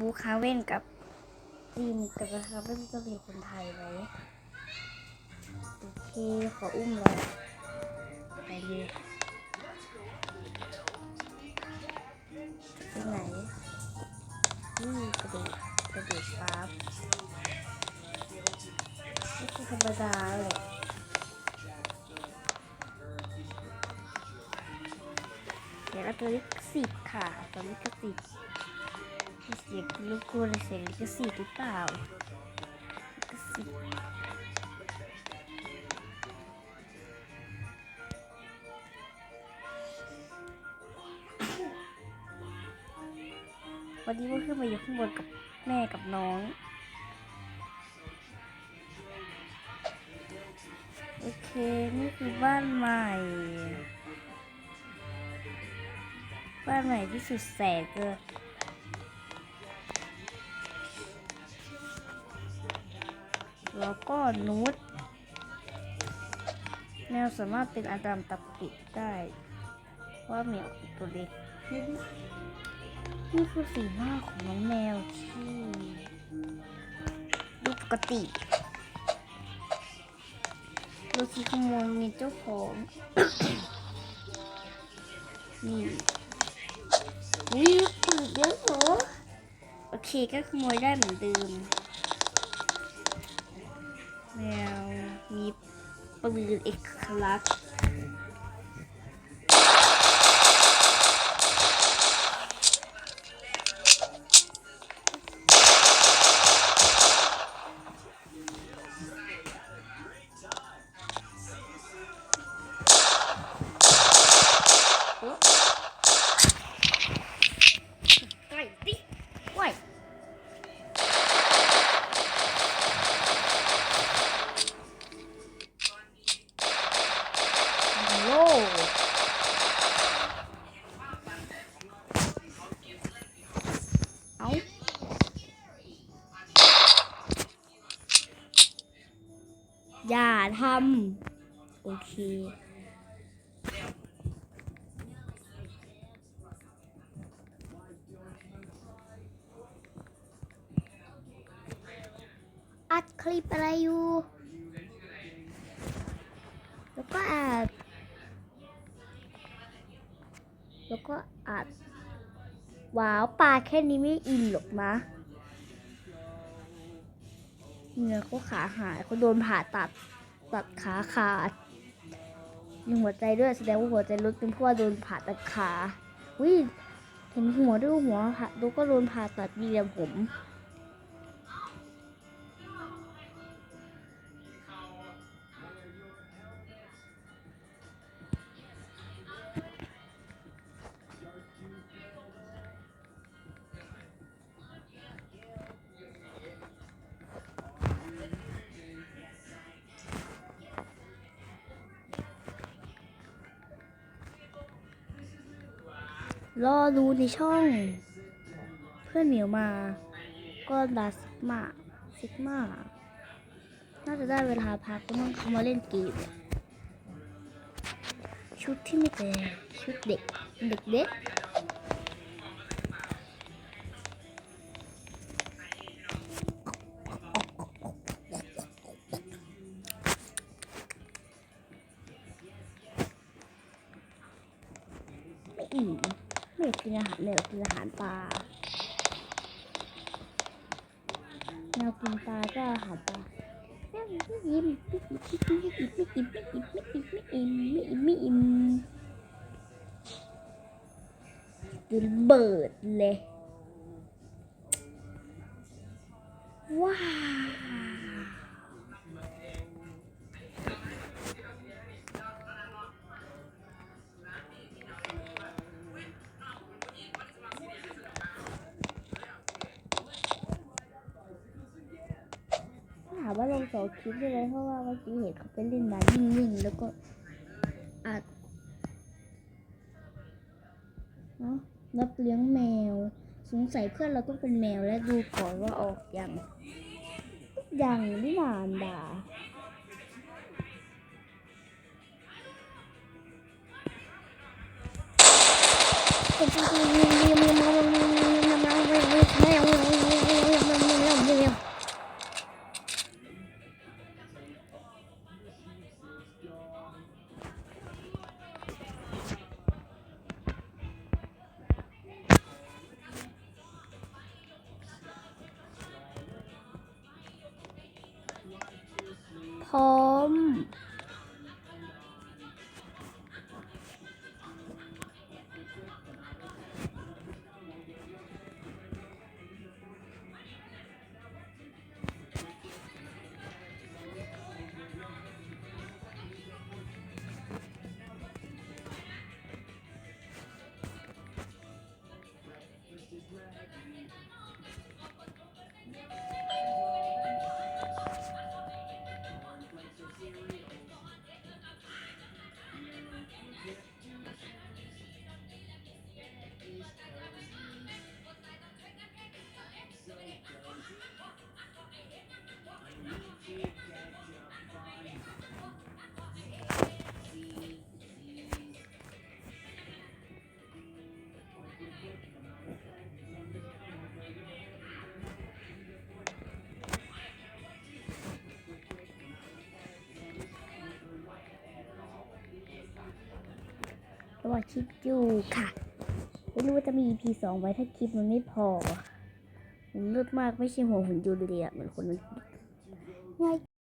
บูคาเว่นกับทีมกับคาเว่นจะเป็นคนไทยไหมโอเคขออุ้มเลยไปเลยไปไหนนี่กระดูกกระดูกครับนี่คือธรรมดาเลยเดี๋ยวเราตัวลิขสิทธิ์ค่ะตัวลิขสิทธิ์มี เสียงลูกกูในเสียงลิขสิทธิ์หรือเปล่าลิขสิทธิ์วันนี้ว่าขึ้นมาอยู่ข้างบนกับแม่กับน้องโอเค นี่คือบ้านใหม่ บ้านใหม่ที่สุดแสนเลย แล้วก็นูดแมวสามารถเป็นอาดัมตับปิดได้ ว่าเหมียวตัวเล็กนี่คือสีหน้าของน้องแมวที่ดูปกติดูสีขโมยมีเจ้าของ นี่นี่ปืนเยอะเหรอโอเคก็ขโมยได้เหมือนเดิม แล้วมีปืนเอกลักษณ์ อย่าทำโอเคอัดคลิปอะไรอยู่ แล้วก็อัดแล้วก็อัดว้าวปลาแค่นี้ไม่อินหรอกนะ เนี่ยเขาขาหายเขาโดนผ่าตัด ตัดขาขาดมีหัวใจด้วยแสดงว่าหัวใจลดเป็นเพราะว่าโดนผ่าตัดขาวิเห็นหัวด้วยหัวผ่าดูก็โดนผ่าตัดดีแบบผม รอดูในช่อง เพื่อนเหมียวมา ก็ดาซิกมาซิกมาน่าจะได้เวลาพักก็ต้องเขามาเล่นเกมชุดที่ไม่เป็นชุดเด็ก เด็กเด็กอิ่ม ไม่อยากกินอาหารเลยอยากกินอาหารปลาแมวกินปลาก็อาหารปลาแมวไม่อิ่มไม่อิ่มไม่อิ่มไม่อิ่มไม่อิ่มไม่อิ่มไม่อิ่มไม่อิ่มไม่อิ่มดูเบิดเลยว้าามว่าลงสองคลิปได้ไหมเพราะว่าเมื่อกี้เห็นเขาไปเล่นน้ำนิ่งๆแล้วก็อัดเนาะรับเลี้ยงแมว สงสัยเพื่อนเราต้องเป็นแมวและดูก่อนว่าออกอยังยังไม่นานด่าแมว ร้อ ระหว่างคลิปอยู่ค่ะ ไม่รู้ว่าจะมี EP สองไว้ถ้าคลิปมันไม่พอมันเลือดมากไม่ใช่หัวหุ่นยนเรียเหมือนคนมันง่าย